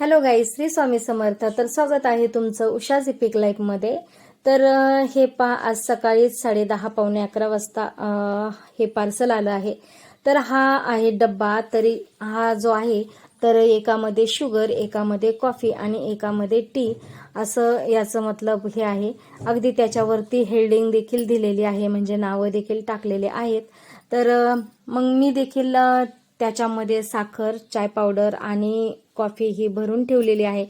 Hello गाई श्री स्वामी समर्थ. तर स्वागत आहे तुमचं उषा झिपिक लाईफमध्ये तर हे पा आज सकाळी साडे दहा पावणे अकरा वाजता हे पार्सल आलं आहे. तर हा आहे डब्बा तरी हा जो आहे तर एकामध्ये शुगर एकामध्ये कॉफी आणि एकामध्ये टी असं याचं मतलब हे आहे. अगदी त्याच्यावरती हेल्डिंग देखील दिलेली आहे म्हणजे नावं देखील टाकलेले आहेत. तर मग मी देखील त्याच्यामध्ये साखर चाय पावडर आणि कॉफी ही भरून ठेवलेली आहे.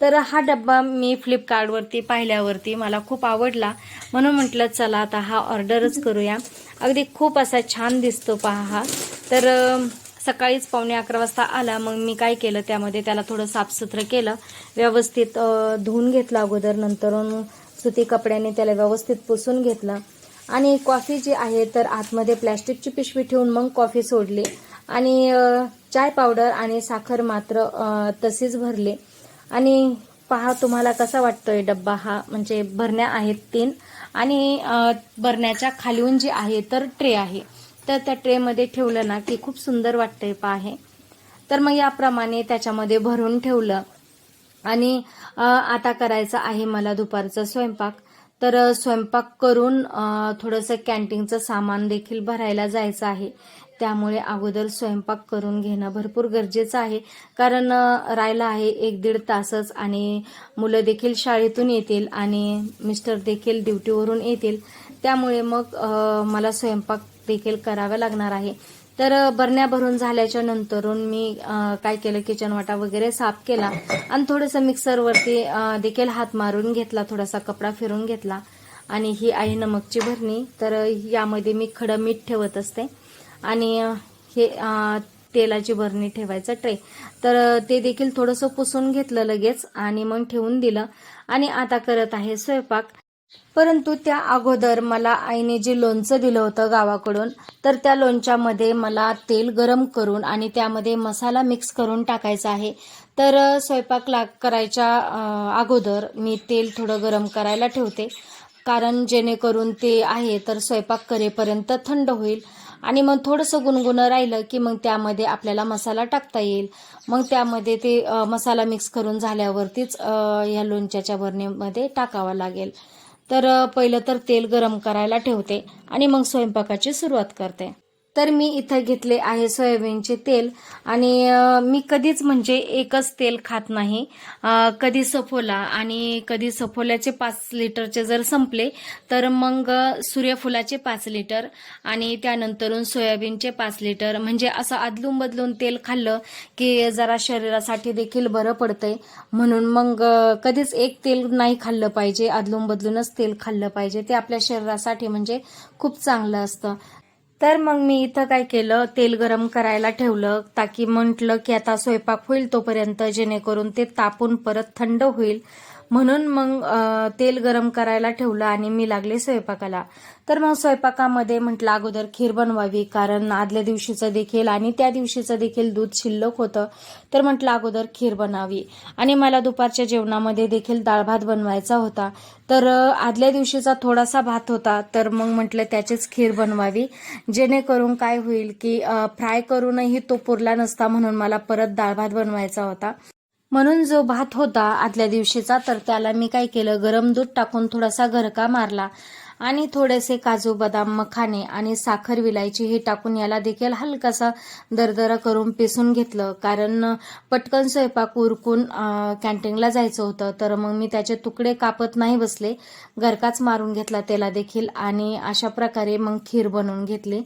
तर हा डब्बा मी फ्लिपकार्टवरती पाहिल्यावरती मला खूप आवडला. म्हणून म्हटलं चला आता हा ऑर्डरच करूया. अगदी खूप असा छान दिसतो पहा हा. तर सकाळीच पावणे अकरा वाजता आला. मग मी काय केलं त्यामध्ये त्याला थोडं साफसुथरं केलं. व्यवस्थित धुवून घेतलं अगोदर. नंतर सुती कपड्याने त्याला व्यवस्थित पुसून घेतलं. आणि कॉफी जी आहे तर आतमध्ये प्लॅस्टिकची पिशवी ठेवून मग कॉफी सोडली. आणि चाय पावडर आणि साखर मात्र तसेच तशीच आणि पहा तुम्हाला कसा वाटतोय डब्बा हा म्हणजे भरण्या आहेत तीन. आणि भरण्याच्या खालीहून जी आहे तर ट्रे आहे. तर त्या ट्रेमध्ये ठेवलं ना की खूप सुंदर वाटतंय पहा हे. तर मग याप्रमाणे त्याच्यामध्ये भरून ठेवलं. आणि आता करायचं आहे मला दुपारचा स्वयंपाक. तर स्वयंपाक करून थोडंसं कॅन्टीनचं सामान देखील भरायला जायचं आहे. त्यामुळे अगोदर स्वयंपाक करून घेणं भरपूर गरजेचं आहे. कारण राहिला आहे एक दीड तासच आणि मुलं देखील शाळेतून येतील आणि मिस्टर देखील ड्युटीवरून येतील. त्यामुळे मग मला स्वयंपाक देखील करावा लागणार आहे. तर बरण्या भरून झाल्याच्या नंतरून मी काय केलं किचन वाटा वगैरे साफ केला आणि थोडंसं मिक्सरवरती देखील हात मारून घेतला थोडासा कपडा फिरून घेतला. आणि ही आहे नमकची भरणी तर यामध्ये मी खडं मीठ ठेवत असते. आणि हे तेलाची भरणी ठेवायचं ट्रे. तर ते देखील थोडंसं पुसून घेतलं लगेच आणि मग ठेवून दिलं. आणि आता करत आहे स्वयंपाक. परंतु त्या अगोदर मला आईने जे लोणचं दिलं होतं गावाकडून तर त्या लोणच्यामध्ये मला तेल गरम करून आणि त्यामध्ये मसाला मिक्स करून टाकायचा आहे. तर स्वयंपाक लाग करायच्या अगोदर मी तेल थोडं गरम करायला ठेवते. कारण जेणेकरून ते आहे तर स्वयंपाक करेपर्यंत थंड होईल. आणि मग थोडंसं गुणगुणं राहिलं की मग त्यामध्ये आपल्याला मसाला टाकता येईल. मग त्यामध्ये ते मसाला मिक्स करून झाल्यावरतीच ह्या या लोणच्याच्या वरणीमध्ये टाकावा लागेल. तर पहिलं तर तेल गरम करायला ठेवते आणि मग स्वयंपाकाची सुरुवात करते. तर मी इथं घेतले आहे सोयाबीनचे तेल. आणि मी कधीच म्हणजे एकच तेल खात नाही. कधी सफोला आणि कधी सफोल्याचे पाच लिटरचे जर संपले तर मग सूर्यफुलाचे पाच लिटर आणि त्यानंतरून सोयाबीनचे पाच लिटर. म्हणजे असं आदलून बदलून तेल खाल्लं की जरा शरीरासाठी देखील बरं पडतंय. म्हणून मग कधीच एक तेल नाही खाल्लं पाहिजे. आदलून बदलूनच तेल खाल्लं पाहिजे. ते आपल्या शरीरासाठी म्हणजे खूप चांगलं असतं. तर मग मी इथं काय केलं? तेल गरम करायला ठेवलं. ताकी म्हटलं की आता स्वयंपाक होईल तोपर्यंत जेणेकरून ते तापून परत थंड होईल. म्हणून मग तेल गरम करायला ठेवलं आणि मी लागले स्वयंपाकाला. तर मग स्वयंपाकामध्ये म्हटलं अगोदर खीर बनवावी कारण आदल्या दिवशीचं देखील आणि त्या दिवशीचं देखील दूध शिल्लक होतं. तर म्हटलं अगोदर खीर बनावी. आणि मला दुपारच्या जेवणामध्ये देखील डाळ भात बनवायचा होता. तर आदल्या दिवशीचा थोडासा भात होता. तर मग म्हटलं त्याचीच खीर बनवावी. जेणेकरून काय होईल की फ्राय करूनही तो पुरला नसता म्हणून मला परत डाळ भात बनवायचा होता. म्हणून जो भात होता आदल्या दिवशीचा तर त्याला मी काय केलं? गरम दूध टाकून थोडासा घरका मारला आणि थोडेसे काजू बदाम मखाने आणि साखर विलायची हे टाकून याला देखील हलकासा दरदरा करून पिसून घेतलं. कारण पटकन स्वयंपाक उरकून कॅन्टीनला जायचं होतं. तर मग मी त्याचे तुकडे कापत नाही बसले. गरकाच मारून घेतला त्याला देखील आणि अशा प्रकारे मग खीर बनवून घेतली.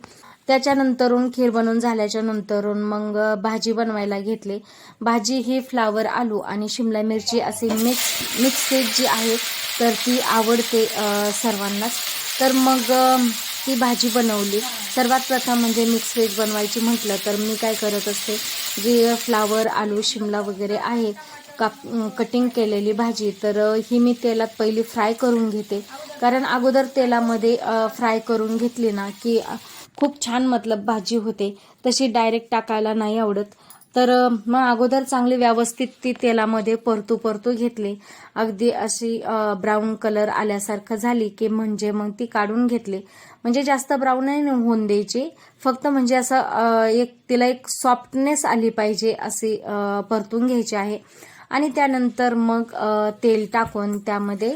त्याच्यानंतरून खीर बनवून झाल्याच्या नंतरून मग भाजी बनवायला घेतली. भाजी ही फ्लावर आलू आणि शिमला मिरची असे मिक्स मिक्स व्हेज जी आहे तर ती आवडते सर्वांनाच. तर मग ती भाजी बनवली. सर्वात प्रथम म्हणजे मिक्स व्हेज बनवायची म्हटलं तर मी काय करत असते जे फ्लावर आलू शिमला वगैरे आहे काप कटिंग केलेली भाजी तर ही मी तेलात पहिली फ्राय करून घेते. कारण अगोदर तेलामध्ये फ्राय करून घेतली ना की खूप छान मतलब भाजी होते. तशी डायरेक्ट टाकायला नाही आवडत. तर मग अगोदर चांगली व्यवस्थित ती तेलामध्ये परतू परतू घेतली. अगदी अशी ब्राऊन कलर आल्यासारखं झाली की म्हणजे मग ती काढून घेतली. म्हणजे जास्त ब्राऊनही होऊन द्यायची. फक्त म्हणजे असं एक तिला एक सॉफ्टनेस आली पाहिजे अशी परतून घ्यायची आहे. आणि त्यानंतर मग तेल टाकून त्यामध्ये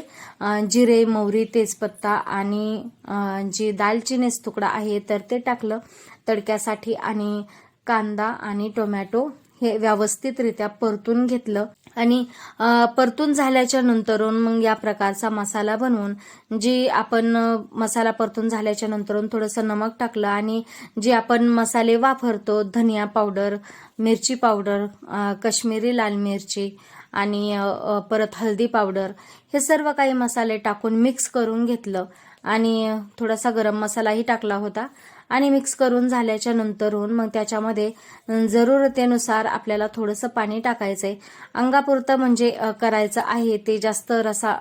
जिरे मोहरी तेजपत्ता आणि जी दालचिनीच तुकडा आहे तर ते टाकलं तडक्यासाठी आणि कांदा आणि टोमॅटो हे व्यवस्थितरित्या परतून घेतलं. आणि परतून झाल्याच्या नंतरून मग या प्रकारचा मसाला बनवून जी आपण मसाला परतून झाल्याच्या नंतरून थोडंसं नमक टाकलं आणि जे आपण मसाले वापरतो धनिया पावडर मिरची पावडर अ, काश्मीरी लाल मिरची आणि परत हळदी पावडर हे सर्व काही मसाले टाकून मिक्स करून घेतलं आणि थोडासा गरम मसालाही टाकला होता. आणि मिक्स करून झाल्याच्या नंतरून मग त्याच्यामध्ये जरुरतेनुसार जरूरतेनुसार आपल्याला थोडंसं पाणी टाकायचं आहे अंगापुरतं म्हणजे करायचं आहे ते जास्त रसा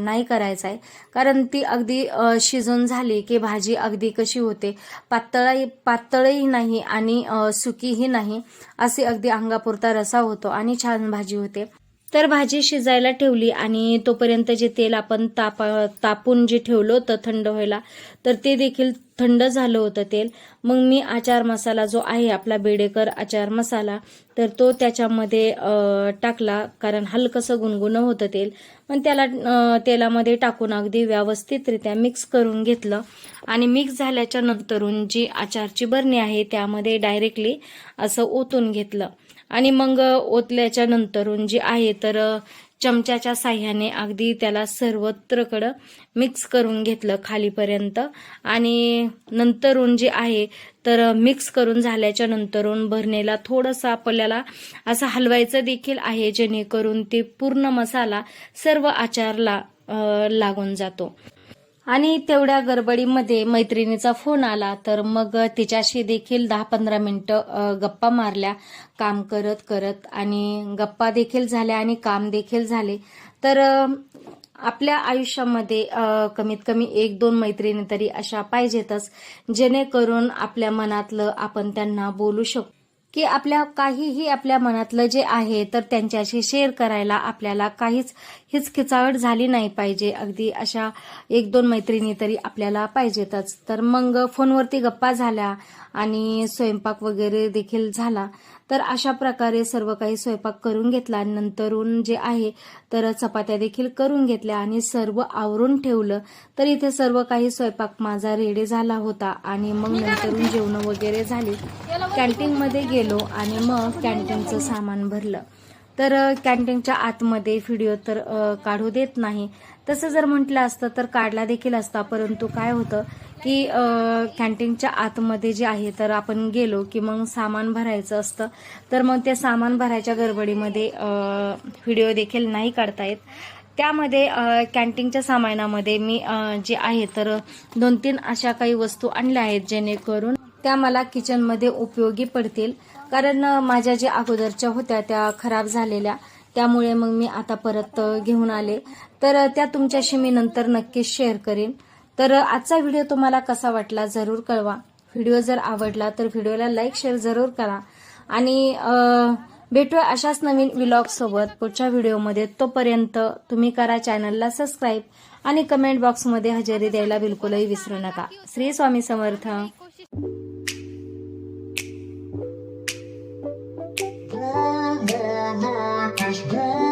नाही करायचा आहे कारण ती अगदी शिजून झाली की भाजी अगदी कशी होते. पातळही पातळही नाही आणि सुकीही नाही. असे अगदी अंगापुरता रसा होतो आणि छान भाजी होते. तर भाजी शिजायला ठेवली आणि तोपर्यंत जे तेल आपण ताप तापून जे ठेवलं होतं थंड व्हायला तर ते देखील थंड झालं होतं तेल. मग मी आचार मसाला जो आहे आपला बेडेकर आचार मसाला तर तो त्याच्यामध्ये टाकला. कारण हलकंसं गुणगुणं होतं तेल. पण त्याला तेलामध्ये टाकून अगदी व्यवस्थितरित्या मिक्स करून घेतलं. आणि मिक्स झाल्याच्या नंतरून जी आचारची बरणी आहे त्यामध्ये डायरेक्टली असं ओतून घेतलं. आणि मग ओतल्याच्या नंतरून जी आहे तर चमच्याच्या साह्याने अगदी त्याला सर्वत्रकडं मिक्स करून घेतलं खालीपर्यंत. आणि नंतरून जे आहे तर मिक्स करून झाल्याच्या नंतरून भरणीला थोडंसं आपल्याला असं हलवायचं देखील आहे जेणेकरून ते पूर्ण मसाला सर्व आचारला लागून जातो. आणि तेवढ्या गडबडीमध्ये मैत्रिणीचा फोन आला तर मग तिच्याशी देखील दहा पंधरा मिनिटं गप्पा मारल्या काम करत करत आणि गप्पा देखील झाल्या आणि काम देखील झाले. तर आपल्या आयुष्यामध्ये कमीत कमी एक दोन मैत्रिणी तरी अशा पाहिजेतच जेणेकरून आपल्या मनातलं आपण त्यांना बोलू शकतो. की आपल्या काहीही आपल्या मनातलं जे आहे तर त्यांच्याशी शेअर करायला आपल्याला काहीच हिचकिचावट झाली नाही पाहिजे. अगदी अशा एक दोन मैत्रिणी तरी आपल्याला पाहिजेतच. तर मग फोनवरती गप्पा झाल्या आणि स्वयंपाक वगैरे देखील झाला. तर अशा प्रकारे सर्व काही स्वयंपाक करून घेतला नंतरून जे आहे तर चपात्या देखील करून घेतल्या आणि सर्व आवरून ठेवलं. तर इथे सर्व काही स्वयंपाक माझा रेडी झाला होता आणि मग नंतरून जेवणं वगैरे झाली. कॅन्टीनमध्ये गेलो आणि मग कॅन्टीनचं सामान भरलं. तर कॅन्टीनच्या आतमध्ये व्हिडिओ तर काढू देत नाही. तसं जर म्हटलं असतं तर काढला देखील असता. परंतु काय होतं की कॅन्टीनच्या आतमध्ये जे आहे तर आपण गेलो की मग सामान भरायचं असतं. तर मग ते सामान भरायच्या गडबडीमध्ये व्हिडिओ देखील नाही काढता येत. त्यामध्ये कॅन्टीनच्या सामानामध्ये मी जे आहे तर दोन तीन अशा काही वस्तू आणल्या आहेत जेणेकरून त्या मला किचनमध्ये उपयोगी पडतील. कारण माझ्या ज्या अगोदरच्या होत्या त्या खराब झालेल्या. त्यामुळे मग मी आता परत घेऊन आले. तर त्या तुमच्याशी मी नंतर नक्कीच शेअर करेन. तर आजचा व्हिडिओ तुम्हाला कसा वाटला जरूर कळवा. व्हिडिओ जर आवडला तर व्हिडिओला लाईक शेअर जरूर करा. आणि भेटूया अशाच नवीन व्लॉग सोबत. पुढच्या व्हिडिओमध्ये तोपर्यंत तुम्ही करा चॅनलला सबस्क्राईब आणि कमेंट बॉक्समध्ये हजेरी द्यायला बिलकुलही विसरू नका. Shri Swami Samarth. life is one.